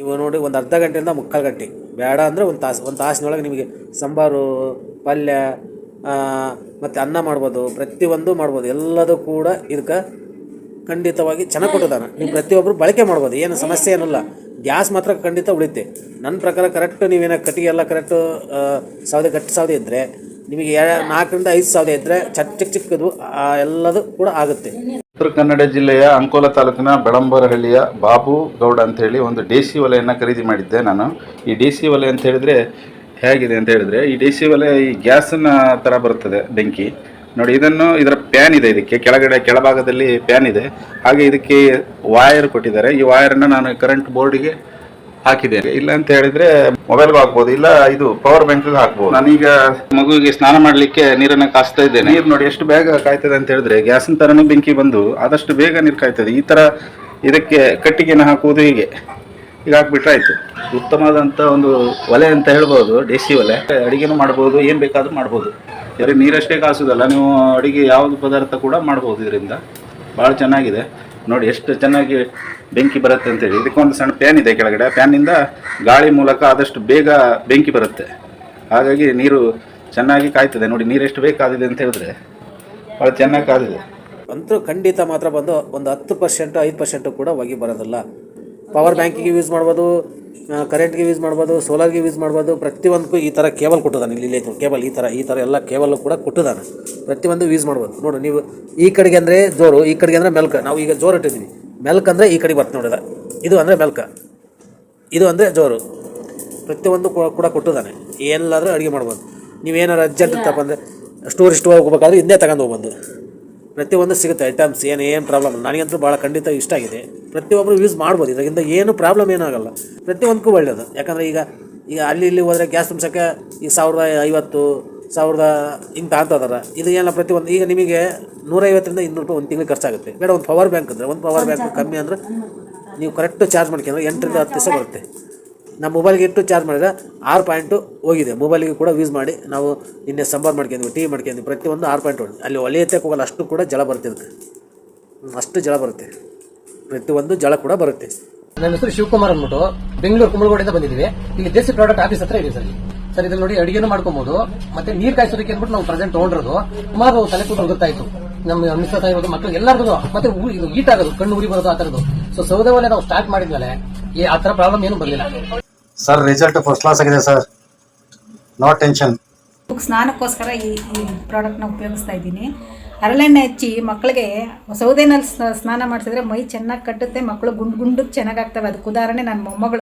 ನೀವು ನೋಡಿ ಒಂದು ಅರ್ಧ ಗಂಟೆಯಿಂದ ಮುಕ್ಕಾಲು ಗಂಟೆ. ಬೇಡ ಅಂದರೆ ಒಂದು ತಾಸು, ಒಂದು ತಾಸಿನೊಳಗೆ ನಿಮಗೆ ಸಾಂಬಾರು, ಪಲ್ಯ ಮತ್ತು ಅನ್ನ ಮಾಡ್ಬೋದು, ಪ್ರತಿಯೊಂದು ಮಾಡ್ಬೋದು. ಎಲ್ಲದೂ ಕೂಡ ಇದಕ್ಕೆ ಖಂಡಿತವಾಗಿ ಚೆನ್ನಾಗಿ ಕೊಟ್ಟಿದ್ದಾನೆ. ನೀವು ಪ್ರತಿಯೊಬ್ಬರು ಬಳಕೆ ಮಾಡ್ಬೋದು. ಏನು ಸಮಸ್ಯೆ ಏನಿಲ್ಲ ಗ್ಯಾಸ್ ಮಾತ್ರ ಖಂಡಿತ ಉಳಿತೆ ನನ್ನ ಪ್ರಕಾರ ಕರೆಕ್ಟ್ ನೀವೇನ ಕಟ್ಟಿಗೆ ಎಲ್ಲ ಕರೆಕ್ಟು ಸೌದೆ, ಗಟ್ಟಿ ಸೌದೆ ಇದ್ದರೆ ನಿಮಗೆ ನಾಲ್ಕರಿಂದ ಐದು ಸಾವಿರ ಇದ್ದರೆ ಚಕ್ ಚಿಕ್ಕ ಚಿಕ್ಕದು ಎಲ್ಲದು ಕೂಡ ಆಗುತ್ತೆ. ಉತ್ತರ ಕನ್ನಡ ಜಿಲ್ಲೆಯ ಅಂಕೋಲ ತಾಲೂಕಿನ ಬೆಳಂಬರಹಳ್ಳಿಯ ಬಾಬು ಗೌಡ ಅಂತ ಹೇಳಿ ಒಂದು ಸಿ ಒಲೆಯನ್ನು ಖರೀದಿ ಮಾಡಿದ್ದೆ ನಾನು. ಈ ದೇಸಿ ಒಲೆ ಅಂತ ಹೇಳಿದ್ರೆ ಹೇಗಿದೆ ಅಂತ ಹೇಳಿದ್ರೆ, ಈ ದೇಸಿ ಒಲೆ ಈ ಗ್ಯಾಸಿನ ಥರ ಬರುತ್ತದೆ ಬೆಂಕಿ. ನೋಡಿ, ಇದನ್ನು ಇದರ ಪ್ಯಾನ್ ಇದೆ ಇದಕ್ಕೆ, ಕೆಳಗಡೆ, ಕೆಳಭಾಗದಲ್ಲಿ ಪ್ಯಾನ್ ಇದೆ. ಹಾಗೆ ಇದಕ್ಕೆ ವಾಯರ್ ಕೊಟ್ಟಿದ್ದಾರೆ. ಈ ವಾಯರನ್ನು ನಾನು ಕರೆಂಟ್ ಬೋರ್ಡಿಗೆ ಹಾಕಿದ್ದೇನೆ. ಇಲ್ಲ ಅಂತ ಹೇಳಿದ್ರೆ ಮೊಬೈಲ್ಗೂ ಹಾಕ್ಬೋದು ಇಲ್ಲ ಇದು ಪವರ್ ಬ್ಯಾಂಕ್ ಹಾಕ್ಬೋದು. ನಾನೀಗ ಮಗುವಿಗೆ ಸ್ನಾನ ಮಾಡಲಿಕ್ಕೆ ನೀರನ್ನು ಕಾಸ್ತಾ ಇದ್ದೇನೆ. ನೀರು ನೋಡಿ ಎಷ್ಟು ಬೇಗ ಕಾಯ್ತದೆ ಅಂತ ಹೇಳಿದ್ರೆ ಗ್ಯಾಸಿನ ತರನು ಬೆಂಕಿ ಬಂದು ಆದಷ್ಟು ಬೇಗ ನೀರು ಕಾಯ್ತದೆ. ಈ ತರ ಇದಕ್ಕೆ ಕಟ್ಟಿಗೆನ ಹಾಕುವುದು ಹೀಗೆ. ಈಗ ಹಾಕ್ಬಿಟ್ರೆ ಆಯ್ತು. ಉತ್ತಮವಾದಂಥ ಒಂದು ಒಲೆ ಅಂತ ಹೇಳ್ಬೋದು ಡೇಸಿ ಒಲೆ. ಅಡಿಗೆನೂ ಮಾಡ್ಬೋದು ಏನು ಬೇಕಾದ್ರೂ ಮಾಡ್ಬೋದು. ಬರೀ ನೀರಷ್ಟೇ ಕಾಸುದಲ್ಲ ನೀವು ಅಡಿಗೆ ಯಾವುದು ಪದಾರ್ಥ ಕೂಡ ಮಾಡ್ಬೋದು ಇದರಿಂದ. ಭಾಳ ಚೆನ್ನಾಗಿದೆ. ನೋಡಿ ಎಷ್ಟು ಚೆನ್ನಾಗಿ ಬೆಂಕಿ ಬರುತ್ತೆ ಅಂತೇಳಿ. ಇದಕ್ಕೊಂದು ಸಣ್ಣ ಪ್ಯಾನ್ ಇದೆ ಕೆಳಗಡೆ. ಪ್ಯಾನಿಂದ ಗಾಳಿ ಮೂಲಕ ಆದಷ್ಟು ಬೇಗ ಬೆಂಕಿ ಬರುತ್ತೆ. ಹಾಗಾಗಿ ನೀರು ಚೆನ್ನಾಗಿ ಕಾಯ್ತದೆ. ನೋಡಿ ನೀರು ಎಷ್ಟು ಬೇಕಾದಿದೆ ಅಂತ ಹೇಳಿದ್ರೆ ಭಾಳ ಚೆನ್ನಾಗಿ ಕಾದಿದೆ ಅಂತೂ ಖಂಡಿತ ಮಾತ್ರ ಬಂದು ಒಂದು ಹತ್ತು ಪರ್ಸೆಂಟು ಐದು ಪರ್ಸೆಂಟು ಕೂಡ ಹೋಗಿ ಬರೋದಿಲ್ಲ. ಪವರ್ ಬ್ಯಾಂಕಿಗೆ ಯೂಸ್ ಮಾಡ್ಬೋದು. ಕರೆಂಟ್ಗೆ ಯೂಸ್ ಮಾಡ್ಬೋದು ಸೋಲಾರ್ಗೆ ಯೂಸ್ ಮಾಡ್ಬೋದು, ಪ್ರತಿಯೊಂದಕ್ಕೂ ಈ ಥರ ಕೇಬಲ್ ಕೊಟ್ಟಿದ್ದಾನೆ ಇಲ್ಲಿ ಇಲ್ಲಿ ಕೇಬಲ್, ಈ ಥರ ಈ ಥರ ಎಲ್ಲ ಕೇಬಲ್ ಕೂಡ ಕೊಟ್ಟಿದ್ದಾನೆ. ಪ್ರತಿಯೊಂದು ಯೂಸ್ ಮಾಡ್ಬೋದು. ನೋಡು, ನೀವು ಈ ಕಡೆಗೆ ಅಂದರೆ ಜೋರು, ಈ ಕಡೆಗೆ ಅಂದರೆ ಮೆಲ್ಕ. ನಾವು ಈಗ ಜೋರು ಇಟ್ಟಿದ್ದೀವಿ. ಮೆಲ್ಕ್ ಅಂದರೆ ಈ ಕಡೆಗೆ ಬರ್ತು ನೋಡಿದ ಇದು ಅಂದರೆ ಮೆಲ್ಕ. ಇದು ಅಂದರೆ ಜೋರು. ಪ್ರತಿಯೊಂದು ಕೂಡ- ಕೊಟ್ಟಿದ್ದಾನೆ. ಎಲ್ಲಾದರೂ ಅಡುಗೆ ಮಾಡ್ಬೋದು. ನೀವೇನಾರು ಅರ್ಜೆಂಟ್ ಇತ್ತಪ್ಪ ಅಂದರೆ ಸ್ಟೋರ್ ಹೋಗ್ಬೇಕಾದ್ರೆ ಹಿಂದೆ ತಗೊಂಡು ಹೋಗ್ಬೋದು. ಪ್ರತಿಯೊಂದು ಸಿಗುತ್ತೆ ಐಟಮ್ಸ್ ಏನು ಏನು ಪ್ರಾಬ್ಲಮ್ ನನಗಂತೂ ಭಾಳ ಖಂಡಿತ ಇಷ್ಟ ಆಗಿದೆ. ಪ್ರತಿಯೊಬ್ಬರು ಯೂಸ್ ಮಾಡ್ಬೋದು. ಇದರಿಂದ ಏನು ಪ್ರಾಬ್ಲಮ್ ಏನಾಗಲ್ಲ. ಪ್ರತಿಯೊಂದಕ್ಕೂ ಒಳ್ಳೆಯದು ಯಾಕಂದರೆ ಈಗ ಈಗ ಅಲ್ಲಿ ಇಲ್ಲಿ ಹೋದರೆ ಗ್ಯಾಸ್ ತುಂಬಿಸೋಕ್ಕೆ ಈಗ ಸಾವಿರದ ಐವತ್ತು ಸಾವಿರದ ಹಿಂಗೆ ತಗೊಂತದಾರ ಇದು ಏನಿಲ್ಲ ಪ್ರತಿಯೊಂದು ಈಗ ನಿಮಗೆ ನೂರೈವತ್ತರಿಂದ ಇನ್ನೂರು ರೂಪಾಯಿ ಒಂದು ತಿಂಗಳು ಖರ್ಚಾಗುತ್ತೆ. ಬೇಡ ಒಂದು ಪವರ್ ಬ್ಯಾಂಕ್ ಅಂದರೆ ಒಂದು ಪವರ್ ಬ್ಯಾಂಕ್ ಕಮ್ಮಿ ಅಂದರೆ ನೀವು ಕರೆಕ್ಟ್ ಚಾರ್ಜ್ ಮಾಡ್ಕೊಂಡ್ರೆ ಎಂಟರಿಂದ ಹತ್ತು ದಿವಸ ಬರುತ್ತೆ. ನಮ್ಮ ಮೊಬೈಲ್ಗೆ ಇಟ್ಟು ಚಾರ್ಜ್ ಮಾಡಿದ್ರೆ ಆರು ಪಾಯಿಂಟು ಹೋಗಿದೆ. ಮೊಬೈಲಿಗೆ ಕೂಡ ಯೂಸ್ ಮಾಡಿ ನಾವು ನಿನ್ನೆ ಸಂಬಾರ್ ಮಾಡ್ಕೊಂಡ್ವಿ, ಟೀ ಮಾಡ್ಕೊಂಡ್ವಿ. ಪ್ರತಿಯೊಂದು ಆರು ಪಾಯಿಂಟ್ ಹೋಗಿ ಅಲ್ಲಿ ಒಲೆ ಎತ್ತಕ್ಕೆ ಹೋಗಲ್ಲ ಅಷ್ಟು ಕೂಡ ಜಲ ಬರುತ್ತೆ ಅಷ್ಟು ಜಲ ಬರುತ್ತೆ. ಪ್ರತಿಯೊಂದು ಜಲ ಕೂಡ ಬರುತ್ತೆ. ನನ್ನ ಹೆಸರು ಶಿವಕುಮಾರ್ ಅಂದ್ಬಿಟ್ಟು ಬೆಂಗಳೂರು ಕುಂಬಳಗೋಡಿಂದ ಬಂದಿದ್ದೀವಿ. ಇಲ್ಲಿ ದೇಸಿ ಪ್ರಾಡಕ್ಟ್ ಆಫೀಸ್ ಹತ್ರ ಇದೆ ಸರ್ ಸರ್, ಇದನ್ನ ನೋಡಿ ಅಡಿಗೆನೂ ಮಾಡ್ಕೊಬಹುದು ಮತ್ತೆ ನೀರ್ ಕಾಯಿಸೋದಕ್ಕೆ ಅಂದ್ಬಿಟ್ಟು ನಾವು ಪ್ರೆಸೆಂಟ್ ತಗೊಂಡಿರೋದು. ಸುಮಾರು ತಲೆ ಕೂತು ಗೊತ್ತಾಯ್ತು ನಮ್ಮ ಮಿಸ್ಸಸ್ ಇರೋದು ಮಕ್ಕಳು ಎಲ್ಲರಿಗೂ ಮತ್ತೆ ಈಟ್ ಆಗೋದು, ಕಣ್ಣು ಉರಿ ಬರೋದು ಆ ಥರದ್ದು ಸೊ ಸೌದೆ ಒಲೆ ನಾವು ಸ್ಟಾರ್ಟ್ ಮಾಡಿದ್ಮೇಲೆ ಈ ಆ ತರ ಪ್ರಾಬ್ಲಮ್ ಏನು ಬರಲಿಲ್ಲ. ಸರ್ ರಿಸಲ್ಟ್ ಫಸ್ಟ್ ಕ್ಲಾಸ್ ಆಗಿದೆ ಸರ್ ನೋ ಟೆನ್ಷನ್ ಸ್ನಾನಕ್ಕೋಸ್ಕರ ಈ ಈ ಪ್ರಾಡಕ್ಟ್ನ ಉಪಯೋಗಿಸ್ತಾ ಇದ್ದೀನಿ. ಹರಳೆಣ್ಣೆ ಹಚ್ಚಿ ಮಕ್ಕಳಿಗೆ ಸೌದೆನಲ್ಲಿ ಸ್ನ- ಸ್ನಾನ ಮಾಡಿಸಿದ್ರೆ ಮೈ ಚೆನ್ನಾಗಿ ಕಟ್ಟುತ್ತೆ, ಮಕ್ಕಳು ಗುಂಡು ಗುಂಡಕ್ಕೆ ಚೆನ್ನಾಗಾಗ್ತವೆ ಅದಕ್ಕೆ ಉದಾಹರಣೆ ನನ್ನ ಮೊಮ್ಮಗಳು